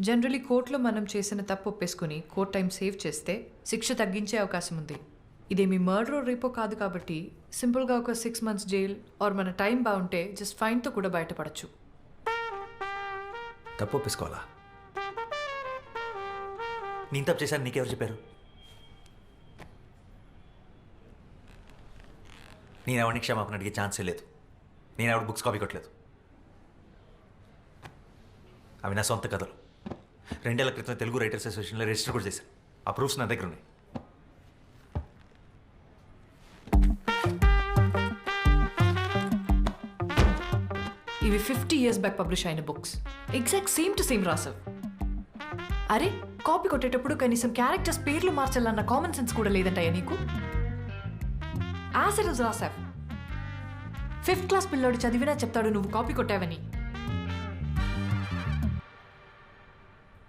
generally కోర్టులో మనం చేసిన తప్పు ఒప్పేసుకుని కోర్ట్ టైం సేవ్ చేస్తే శిక్ష తగ్గించే అవకాశం ఉంది. ఇదేమి మర్డర్ రేపో కాదు కాబట్టి సింపుల్గా ఒక సిక్స్ మంత్స్ జైల్ ఆర్ మన టైం బాగుంటే జస్ట్ ఫైన్తో కూడా బయటపడచ్చు. తప్పు ఒప్పేసుకోవాలా? నేను తప్పు చేశాను నీకెవరు చెప్పారు? నేను ఎవరిని క్షమాపణ అడిగే ఛాన్సే లేదు. నేను ఎవరు బుక్స్ కాపీ కొట్టలేదు. అవి నా సొంత కథలు. రెండేళ్ళ క్రితం తెలుగు రైటర్స్ అసోసియేషన్లో రిజిస్టర్ కూడా చేశాను. ఆ ప్రూఫ్స్ నా దగ్గర ఉన్నాయి ఇవి ఫిఫ్టీ ఇయర్స్ బ్యాక్ పబ్లిష్ అయిన books. Exact same to same రాసావు. అరే కాపీ కొట్టేటప్పుడు కనీసం క్యారెక్టర్స్ పేర్లు మార్చాలన్న కామన్ సెన్స్ కూడా లేదంటాయా నీకు? ఆసరస్ రాసావు. ఫిఫ్త్ క్లాస్ పిల్లోడు చదివినా చెప్తాడు నువ్వు కాపీ కొట్టావని.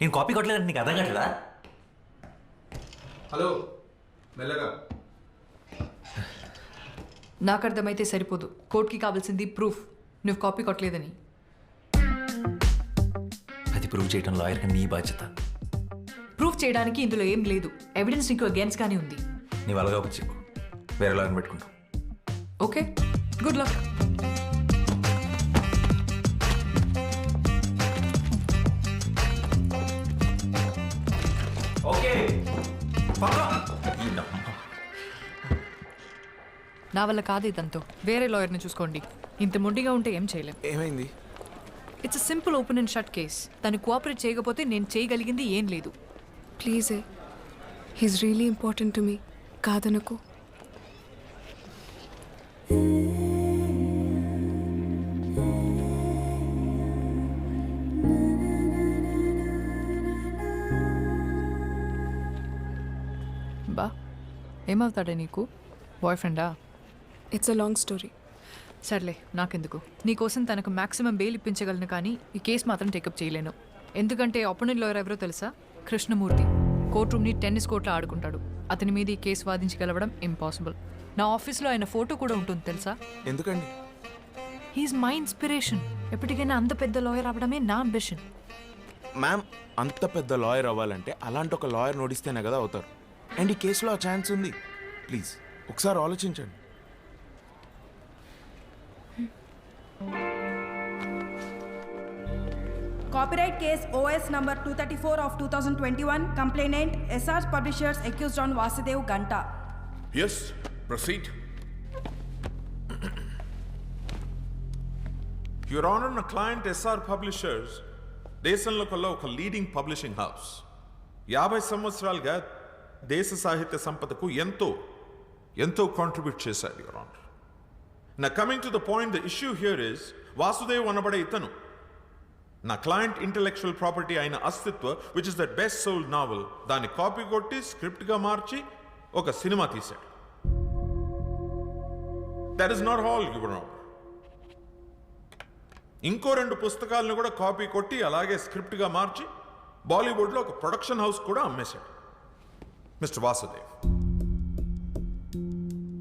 నేను కాపీ కొట్టలేదంటే నీకు అర్థం కావట్లేదా? హలో మెల్లగా. నాకు అర్థమైతే సరిపోదు. కోర్టుకి కావాల్సింది ప్రూఫ్. నువ్వు కాపీ కొట్టలేదని. అది ప్రూవ్ చేయడం లాయర్గా నీ బాధ్యత. ప్రూఫ్ చేయడానికి ఇందులో ఏం లేదు. ఎవిడెన్స్ నీకు అగేన్స్ గానే ఉంది. నీవు అలాగా వచ్చి వేరే లాయర్ని పెట్టుకుంటావు ఓకే. Good luck. నా వల్ల కాదు ఇదంతా వేరే లాయర్ని చూసుకోండి. ఇంత ముండిగా ఉంటే ఏం చేయలేం. ఏమైంది? It's simple open and shut case తను కోఆపరేట్ చేయకపోతే నేను చేయగలిగింది ఏం లేదు. Please his he's really important to me కాదనకు. బా ఏమవుతాడే నీకు? బాయ్ ఫ్రెండా ఇట్స్ అ లాంగ్ స్టోరీ సర్లే నాకెందుకు? నీకోసం తనకు మాక్సిమం బెయిల్ ఇప్పించగలను కానీ ఈ కేసు మాత్రం టేకప్ చేయలేను. ఎందుకంటే అపోనెంట్ లాయర్ ఎవరో తెలుసా? కృష్ణమూర్తి. కోర్ట్ రూమ్ని టెన్నిస్ కోర్ట్లో ఆడుకుంటాడు. అతని మీద ఈ కేసు వాదించగలవడం ఇంపాసిబుల్. నా ఆఫీస్లో ఆయన ఫోటో కూడా ఉంటుంది తెలుసా? ఎందుకండి? హీఈస్ మై ఇన్స్పిరేషన్ ఎప్పటికైనా అంత పెద్ద లాయర్ అవ్వడమే నా అంబిషన్ మ్యామ్ అంత పెద్ద లాయర్ అవ్వాలంటే అలాంటి ఒక లాయర్ నోడిస్తేనే కదా అవుతారు. అండ్ ఈ కేసులో ఆ ఛాన్స్ ఉంది. ప్లీజ్ ఒకసారి ఆలోచించండి. Copyright case OS number 234 of 2021, complainant SR Publishers accused on Vasudev Ganta. Yes, proceed. Your honour నా క్లయింట్ ఎస్ఆర్ పబ్లిషర్స్ దేశంలో కల్లా ఒక లీడింగ్ పబ్లిషింగ్ హౌస్ యాభై సంవత్సరాలుగా దేశ సాహిత్య సంపదకు ఎంతో ఎంతో కాంట్రిబ్యూట్ చేశారు యువర్ ఆనర్ నా coming to the point the issue here is Vasudev అనబడే ఇతను నా క్లయింట్ ఇంటలెక్చువల్ ప్రాపర్టీ అయిన Astitva which is the best sold novel దాన్ని కాపీ కొట్టి స్క్రిప్ట్గా మార్చి ఒక సినిమా తీశాడు. That is not all your ఇంకో రెండు పుస్తకాలను కూడా కాపీ కొట్టి అలాగే స్క్రిప్ట్గా మార్చి బాలీవుడ్లో ఒక ప్రొడక్షన్ హౌస్ కూడా అమ్మేశాడు. మిస్టర్ వాసుదేవ్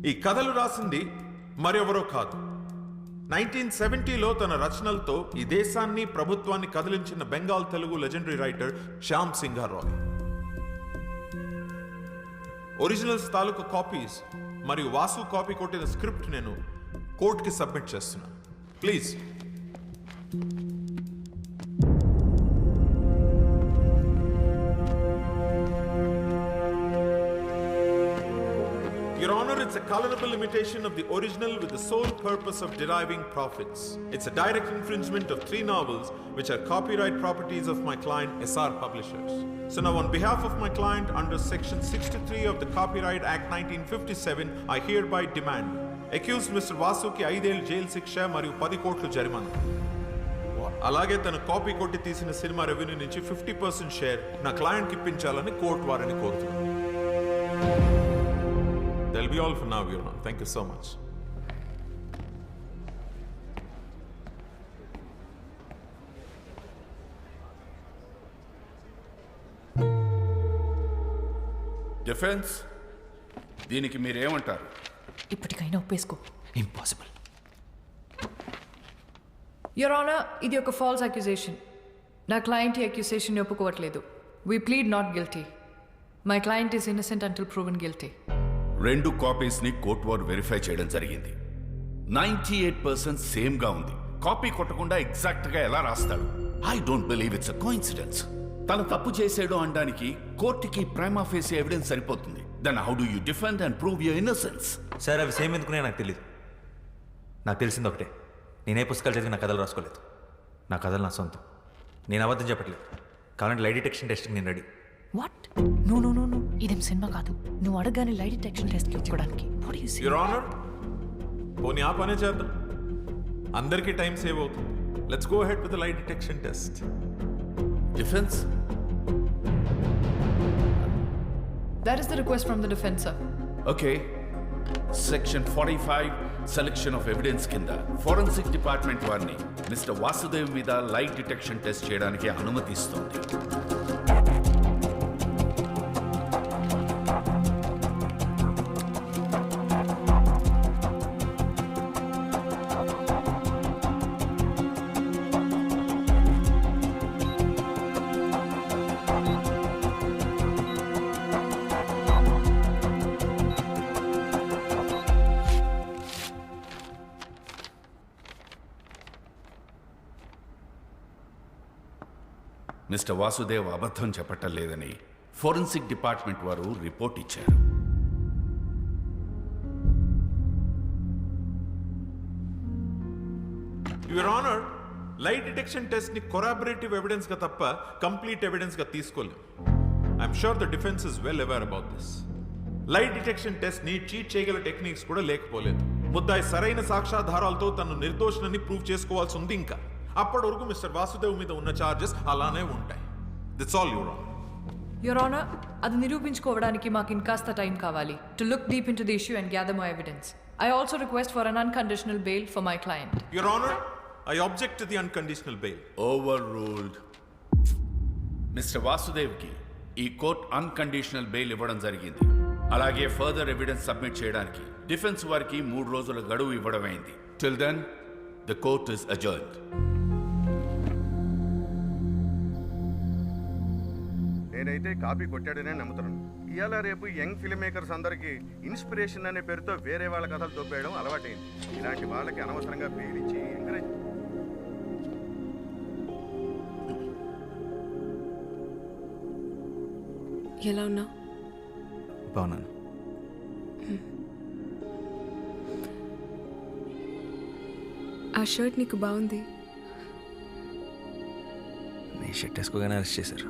ఈ కథలు రాసింది మరెవరో కాదు. నైన్టీన్ సెవెంటీలో తన రచనలతో ఈ దేశాన్ని ప్రభుత్వాన్ని కదిలించిన Bengal Telugu legendary writer Shyam Singharoy originals తాలూకు కాపీస్ మరియు వాసు కాపీ కొట్టిన స్క్రిప్ట్ నేను కోర్టుకి సబ్మిట్ చేస్తున్నాను please. It's a colorable imitation of the original with the sole purpose of deriving profits. It's a direct infringement of three novels, which are copyright properties of my client, SR Publishers. So now, on behalf of my client, under Section 63 of the Copyright Act 1957, I hereby demand accused Mr. Vasuki ఐదేళ్ళు జైలు శిక్ష మరియు పది కోట్లు జరిమానా అలాగే తన copy కొట్టి తీసిన సినిమా రెవెన్యూ నుంచి ఫిఫ్టీ పర్సెంట్ షేర్ నా క్లయింట్కి ఇప్పించాలని కోర్టు వారిని కోరుతున్నాను That'll be all for now, Your Honor. Thank you so much. Defence దీనికి మీరేమంటారు? ఇప్పటికైనా ఒప్పేసుకో. ఇంపాసిబుల్ యువర్ ఆనర్ ఇది ఒక ఫాల్స్ అక్యుజేషన్ నా క్లయింట్ ఈ అక్యుజేషన్ ఒప్పుకోవట్లేదు. We plead not guilty my client is innocent until proven guilty రెండు కాపీస్ని కోర్ట్ వారు వెరిఫై చేయడం జరిగింది. నైంటీ ఎయిట్ పర్సెంట్ సేమ్గా ఉంది. కాపీ కొట్టకుండా ఎగ్జాక్ట్గా ఎలా రాస్తాడు? I don't believe it's coincidence తను తప్పు చేసాడు అనడానికి కోర్టుకి ప్రైమ్ ఆఫీస్ ఎవిడెన్స్ సరిపోతుంది. Then how do you defend and prove your innocence sir అవి సేమ్ ఎందుకునే నాకు తెలియదు నాకు తెలిసింది ఒకటే. నేనే పుస్తకాలు చదివి నా కథలు రాసుకోలేదు. నా కథలు నా సొంతం. నేను అబద్ధం చెప్పట్లేదు. కావాలంటే లై డిటెక్షన్ టెస్ట్కి నేను ready. What no no no no ఇదేం సినిమా కాదు. నువ్వు అడగానే లైట్ డిటెక్షన్ టెస్ట్ ఇచ్చుకోవడానికి. What do you say? Your Honor, పోనీ ఆ పనే చేద్దాం. అందరికీ టైం సేవ్ అవుతుంది. Let's go ahead with lie detection test defence That is the request from the defense, sir. Okay section forty five selection of evidence కింద. Forensic department వారిని mister Vasudev మీద lie detection test చేయడానికి అనుమతిస్తుంది. Mister Vasudev అబద్ధం చెప్పటం లేదని forensic department వారు report ఇచ్చారు. యువర్ ఆనర్ లైట్ డిటెక్షన్ టెస్ట్ని కొరాబరేటివ్ ఎవిడెన్స్గా తప్ప కంప్లీట్ ఎవిడెన్స్గా తీసుకోలేం. I'm sure the defence is well aware about this lie detection టెస్ట్ని cheat చేయగల టెక్నిక్స్ కూడా లేకపోలేదు. ముద్దాయి సరైన సాక్ష్యాధారాలతో తను నిర్దోషణని ప్రూవ్ చేసుకోవాల్సి ఉంది ఇంకా. అప్పటి వరకు మిస్టర్ వాసుదేవ్ మీద ఉన్న చార్జెస్ అలానే ఉంటాయి. That's all your honour your honour అది నిరూపించుకోవడానికి మాకు ఇంకాస్త టైం కావాలి. To look deep into the issue and gather my evidence I also request for un unconditional bail for my client Your Honor, I object to the unconditional bail. Overruled mister వాసుదేవ్కి ఈ court unconditional bail ఇవ్వడం జరిగింది. అలాగే further evidence submit చేయడానికి defence వారికి మూడు రోజుల గడువు ఇవ్వడమైంది. Till then the court is adjourned నేనైతే కాపీ కొట్టాడనే నమ్ముతున్నాను. ఇవాళ రేపు యంగ్ ఫిల్మ్ మేకర్స్ అందరికీ ఇన్స్పిరేషన్ అనే పేరుతో వేరే వాళ్ళ కథలు దొబ్బేయడం అలవాటైంది. ఇలాంటి వాళ్ళకి అనవసరంగా పేరించి ఎంకరేజ్ ఎలా ఉన్నావు? బాగున్నాను. ఆ షర్ట్ నీకు బాగుంది. నీ షర్ట్ వేసుకోగానే అరెస్ట్ చేశారు.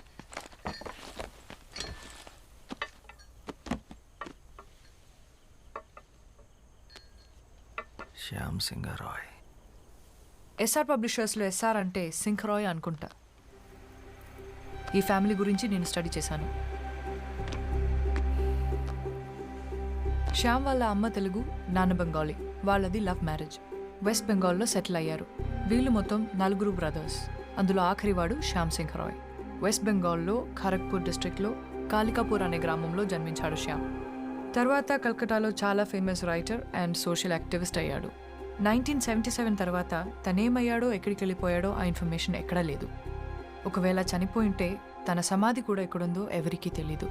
శ్యామ్ సింగ్ రాయ్ ఎస్ఆర్ పబ్లిషర్స్లో ఎస్ఆర్ అంటే సింఖరాయ్ రాయ్ అనుకుంటా. ఈ ఫ్యామిలీ గురించి నేను స్టడీ చేశాను. శ్యామ్ వాళ్ళ అమ్మ తెలుగు నాన్న బెంగాలీ. వాళ్ళది లవ్ మ్యారేజ్. వెస్ట్ బెంగాల్లో సెటిల్ అయ్యారు. వీళ్ళు మొత్తం నలుగురు బ్రదర్స్. అందులో ఆఖరివాడు శ్యామ్ సింగ్ రాయ్ వెస్ట్ బెంగాల్లో ఖరగ్పూర్ డిస్ట్రిక్ట్లో కాళికాపూర్ అనే గ్రామంలో జన్మించాడు శ్యామ్. తర్వాత కల్కటాలో చాలా famous writer and social activist అయ్యాడు. నైన్టీన్ సెవెంటీ సెవెన్ తర్వాత తనేమయ్యాడో ఎక్కడికి వెళ్ళిపోయాడో ఆ ఇన్ఫర్మేషన్ ఎక్కడా లేదు. ఒకవేళ చనిపోయింటే తన సమాధి కూడా ఎక్కడుందో ఎవరికీ తెలీదు.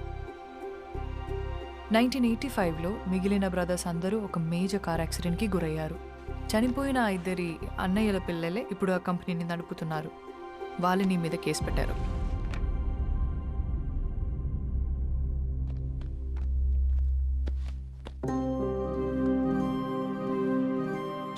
నైన్టీన్ ఎయిటీ ఫైవ్లో మిగిలిన బ్రదర్స్ అందరూ ఒక మేజర్ కార్ యాక్సిడెంట్కి గురయ్యారు. చనిపోయిన ఆ ఇద్దరి అన్నయ్యల పిల్లలే ఇప్పుడు ఆ కంపెనీని నడుపుతున్నారు. వాళ్ళని మీద కేసు పెట్టారు.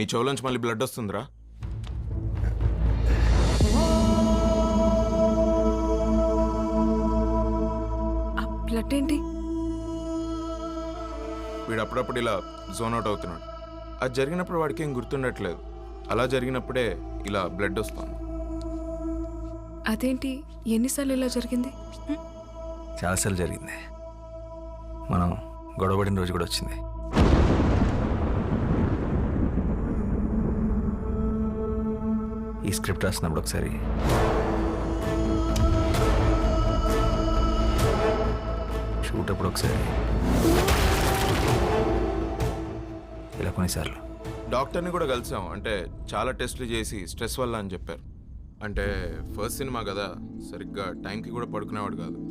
నీ చెవులోంచి మళ్ళీ బ్లడ్ వస్తుందిరా. ఆ బ్లడ్ ఏంటి? వీడు అప్పుడప్పుడు ఇలా జోన్ అవుట్ అవుతున్నాడు. అది జరిగినప్పుడు వాడికి ఏం గుర్తుండట్లేదు. అలా జరిగినప్పుడే ఇలా బ్లడ్ వస్తుంది. అదేంటి? ఎన్నిసార్లు ఇలా జరిగింది? చాలాసార్లు జరిగింది. మనం గొడవపడిన రోజు కూడా వచ్చింది. ఈ స్క్రిప్ట్ రాసినప్పుడు ఒకసారి. షూట్ అప్పుడు ఒకసారి. ఇలా కొన్నిసార్లు. డాక్టర్ని కూడా కలిసాం. అంటే చాలా టెస్టులు చేసి స్ట్రెస్ వల్ల అని చెప్పారు. అంటే ఫస్ట్ సినిమా కదా సరిగ్గా టైంకి కూడా పడుకునేవాడు కాదు.